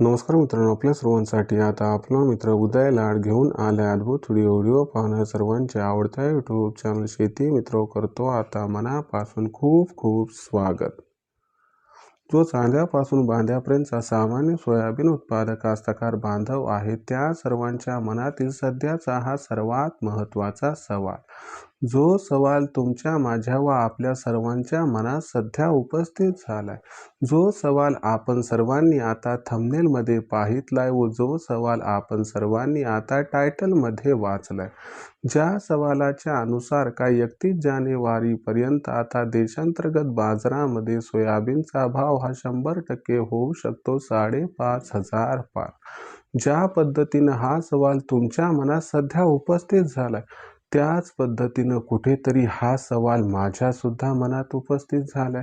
नमस्कार मित्रांनो आपल्या सर्वांसाठी आता आपला मित्र उदय लाड घेऊन आल्या अद्भुत व्हिडिओ व्हिडिओ पाहण्या सर्वांच्या आवडत्या यूट्यूब चॅनल शेती मित्र करतो आता मनापासून खूप खूप स्वागत. जो चांद्यापासून बांध्यापर्यंतचा सामान्य सोयाबीन उत्पादक कास्तकार बांधव आहे त्या सर्वांच्या मनातील सध्याचा हा सर्वात महत्त्वाचा सवाल. जो सवाल तुमच्या माझ्या व आपल्या सर्वांच्या मनात सध्या उपस्थित झालाय. जो सवाल आपण सर्वांनी आता थंबनेलमध्ये पाहितलाय व जो सवाल आपण सर्वांनी आता टायटलमध्ये वाचलाय. ज्या सवालाच्या अनुसार काय एकतीस जानेवारीपर्यंत आता देशांतर्गत बाजारामध्ये सोयाबीनचा भाव हा शंभर टक्के होऊ शकतो साडेपाच हजार पार ज्या पद्धतीनं हा सवाल तुमच्या मनात सध्या उपस्थित झालाय त्याच पद्धतीनं कुठेतरी हा सवाल माझ्यासुद्धा मनात उपस्थित झालाय.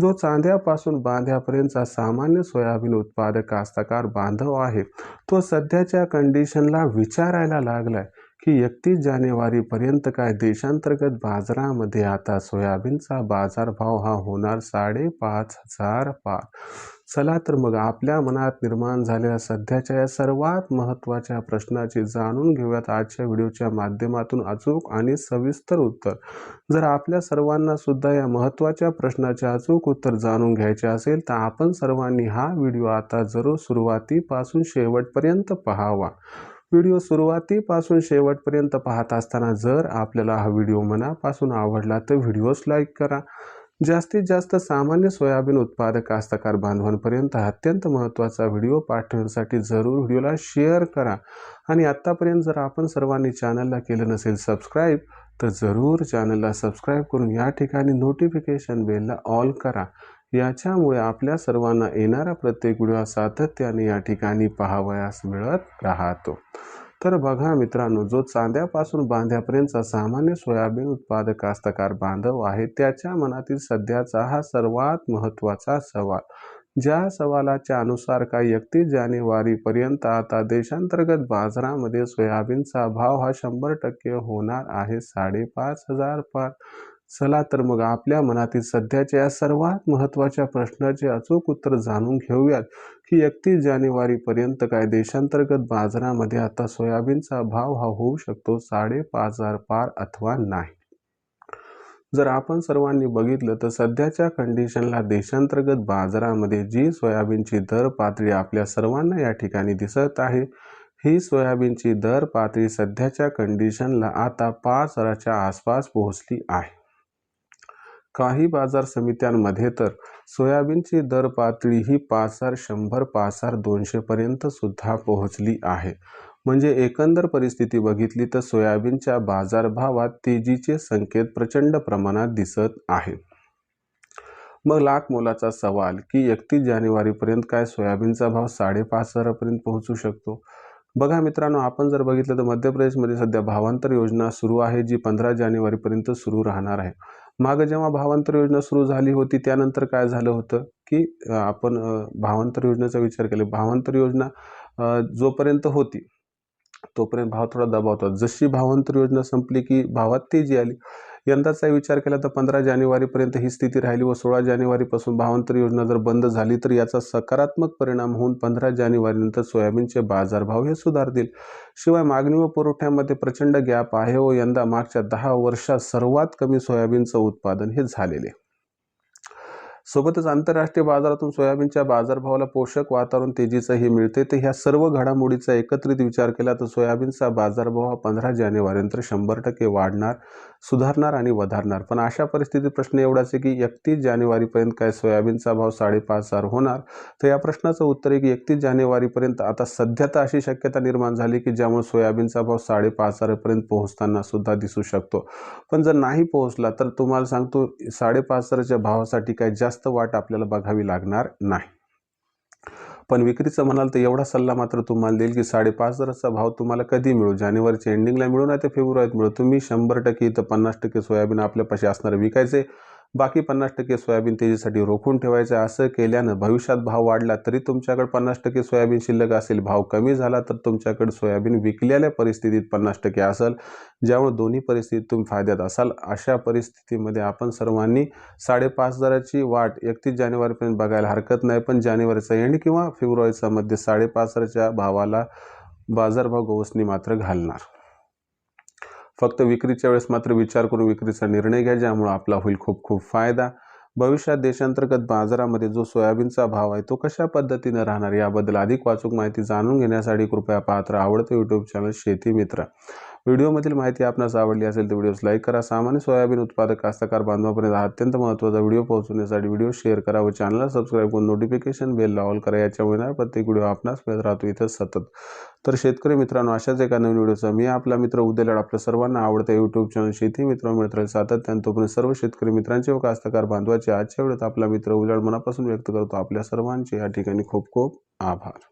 जो चांद्यापासून बांध्यापर्यंतचा सामान्य सोयाबीन उत्पादक कास्तकार बांधव आहे तो सध्याच्या कंडिशनला विचारायला लागलाय. की एकतीस जानेवारीपर्यंत काय देशांतर्गत बाजारामध्ये आता सोयाबीनचा बाजारभाव हा होणार साडेपाच हजार पार. चला तर मग आपल्या मनात निर्माण झालेल्या सध्याच्या या सर्वात महत्त्वाच्या प्रश्नाची जाणून घेऊयात आजच्या व्हिडिओच्या माध्यमातून अचूक आणि सविस्तर उत्तर. जर आपल्या सर्वांना सुद्धा या महत्त्वाच्या प्रश्नाचे अचूक उत्तर जाणून घ्यायचे असेल तर आपण सर्वांनी हा व्हिडिओ आता जरूर सुरुवातीपासून शेवटपर्यंत पहावा. व्हिडिओ सुरुवातीपासून शेवटपर्यंत पाहत असताना जर आपल्याला हा व्हिडिओ मनापासून आवडला तर व्हिडिओस लाईक करा. जास्तीत जास्त सामान्य सोयाबीन उत्पादक कास्तकार बांधवांपर्यंत अत्यंत महत्त्वाचा व्हिडिओ पाठवण्यासाठी जरूर व्हिडिओला शेअर करा. आणि आत्तापर्यंत जर आपण सर्वांनी चॅनलला केलं नसेल सबस्क्राईब तर जरूर चॅनलला सबस्क्राईब करून या ठिकाणी नोटिफिकेशन बेलला ऑल करा. याच्यामुळे आपल्या सर्वांना येणारा प्रत्येक व्हिडिओ सातत्याने या ठिकाणी पाहावयास मिळत राहतो. तर बघा मित्रांनो जो चांद्यापासून बांध्यापर्यंतचा सामान्य सोयाबीन उत्पादक कास्तकार बांधव आहे त्याच्या मनातील सध्याचा हा सर्वात महत्त्वाचा सवाल. ज्या सवालाच्या अनुसार काही एकतीस जानेवारीपर्यंत आता देशांतर्गत बाजारामध्ये सोयाबीनचा भाव हा शंभर टक्के होणार आहे साडेपाच हजार पाच चला तर मग आपल्या मनातील सध्याच्या या सर्वात महत्त्वाच्या प्रश्नाचे अचूक उत्तर जाणून घेऊयात. की एकतीस जानेवारीपर्यंत काय देशांतर्गत बाजारामध्ये आता सोयाबीनचा भाव हा होऊ शकतो साडेपाच हजार पार अथवा नाही. जर आपण सर्वांनी बघितलं तर सध्याच्या कंडिशनला देशांतर्गत बाजारामध्ये जी सोयाबीनची दर पातळी आपल्या सर्वांना या ठिकाणी दिसत आहे ही सोयाबीनची दर पातळी सध्याच्या कंडिशनला आता पाच हजाराच्या आसपास पोहोचली आहे. काही बाजार समित्यांमध्ये तर सोयाबीनची दर पातळी ही पाच हजार शंभर पाच हजार दोनशेपर्यंत सुद्धा पोहोचली आहे. म्हणजे एकंदर परिस्थिती बघितली तर सोयाबीनच्या बाजारभावात तेजीचे संकेत प्रचंड प्रमाणात दिसत आहे. मग लाख मोलाचा सवाल की एकतीस जानेवारीपर्यंत काय सोयाबीनचा भाव साडेपाच हजारापर्यंत पोहोचू शकतो? बघा मित्रांनो आपण जर बघितलं तर मध्य प्रदेशमध्ये सध्या भावांतर योजना सुरू आहे जी पंधरा जानेवारीपर्यंत सुरू राहणार आहे. मागं जेव्हा भावांतर योजना सुरू झाली होती त्यानंतर काय झालं होतं की आपण भावांतर योजनेचा विचार केला. भावांतर योजना जोपर्यंत होती तोपर्यंत भाव थोडा दबावतात जशी भावांतर योजना संपली की भावात तेजी आली यंदाचा विचार केला तर पंधरा जानेवारीपर्यंत ही स्थिती राहिली व सोळा जानेवारीपासून भावांतर योजना जर बंद झाली तर याचा सकारात्मक परिणाम होऊन पंधरा जानेवारीनंतर सोयाबीनचे बाजारभाव हे सुधारतील. शिवाय मागणी व पुरवठ्यामध्ये प्रचंड गॅप आहे व यंदा मागच्या दहा वर्षात सर्वात कमी सोयाबीनचं उत्पादन हे झालेले. सोबतच आंतरराष्ट्रीय बाजारातून सोयाबीनच्या बाजारभावाला पोषक वातावरण तेजीचंही मिळते. तर ह्या सर्व घडामोडीचा एकत्रित विचार केला तर सोयाबीनचा बाजारभाव हा पंधरा जानेवारीनंतर शंभर टक्के वाढणार. सुधारणार आणि वधारणार. पण अशा परिस्थितीत प्रश्न एवढाच आहे की एकतीस जानेवारीपर्यंत काय सोयाबीनचा भाव साडेपाच हजार होणार? तर या प्रश्नाचं उत्तर आहे की एकतीस जानेवारीपर्यंत आता सध्या तर अशी शक्यता निर्माण झाली की ज्यामुळे सोयाबीनचा भाव साडेपाच हजारपर्यंत पोहोचताना सुद्धा दिसू शकतो. पण जर नाही पोहोचला तर तुम्हाला सांगतो साडेपाच हजाराच्या भावासाठी काय जास्त वाट आपल्याला बघावी लागणार नाही. पण विक्रीचं म्हणाल तर एवढा सल्ला मात्र तुम्हाला देईल की साडेपाच हजाराचा भाव तुम्हाला कधी मिळू? जानेवारीच्या एंडिंगला मिळू नाही तर फेब्रुवारीत मिळू. तुम्ही शंभर टक्के इथं पन्नास टक्के सोयाबीन आपल्यापाशी असणारे विकायचे. बाकी पन्नास टक्के सोयाबीन तेजीसाठी रोखून ठेवायचं असं केल्यानं भविष्यात भाव वाढला तरी तुमच्याकडे पन्नास टक्के सोयाबीन शिल्लक असेल भाव कमी झाला तर तुमच्याकडे सोयाबीन विकलेल्या परिस्थितीत पन्नास टक्के असेल. ज्यामुळे दोन्ही परिस्थितीत तुम्ही फायद्यात असाल. अशा परिस्थितीमध्ये आपण सर्वांनी साडेपाच हजाराची वाट एकतीस जानेवारीपर्यंत बघायला हरकत नाही. पण जानेवारीचा एंड किंवा फेब्रुवारीचा मध्ये साडेपाच हजाराच्या भावाला बाजारभाव गवसणी मात्र घालणार. फक्त विक्रीच्या वेळेस मात्र विचार करून विक्रीचा निर्णय घ्या ज्यामुळे आपला होईल खूप खूप फायदा. भविष्यात देशांतर्गत बाजारामध्ये जो सोयाबीनचा भाव आहे तो कशा पद्धतीनं राहणार याबद्दल अधिक वाचूक माहिती जाणून घेण्यासाठी कृपया पात्र आवडतं यूट्यूब चॅनल शेती मित्र. व्हिडिओमधील माहिती आपणास आवडली असेल तर व्हिडिओस लाईक करा. सामान्य सोयाबीन उत्पादक कास्तकार बांधवापर्यंत हा अत्यंत महत्त्वाचा व्हिडिओ पोहोचवण्यासाठी व्हिडिओ शेअर करा व चॅनलला सबस्क्राईब करून नोटिफिकेशन बेल ऑल करा. याच्यामुळे ना प्रत्येक व्हिडिओ आपणास मिळत राहतो इथं सतत. तर शेतकरी मित्रांनो अशाच एका नवीन व्हिडिओचा मी आपला मित्र उद्याला आपल्या सर्वांना आवडतं यूट्यूब चॅनल शेती मित्र मित्र राहील सातत्यानं तोपर्यंत सर्व शेतकरी मित्रांचे व कास्तकार बांधवाचे आजच्या वेळेत आपला मित्र उजाड मनापासून व्यक्त करतो. आपल्या सर्वांचे या ठिकाणी खूप खूप आभार.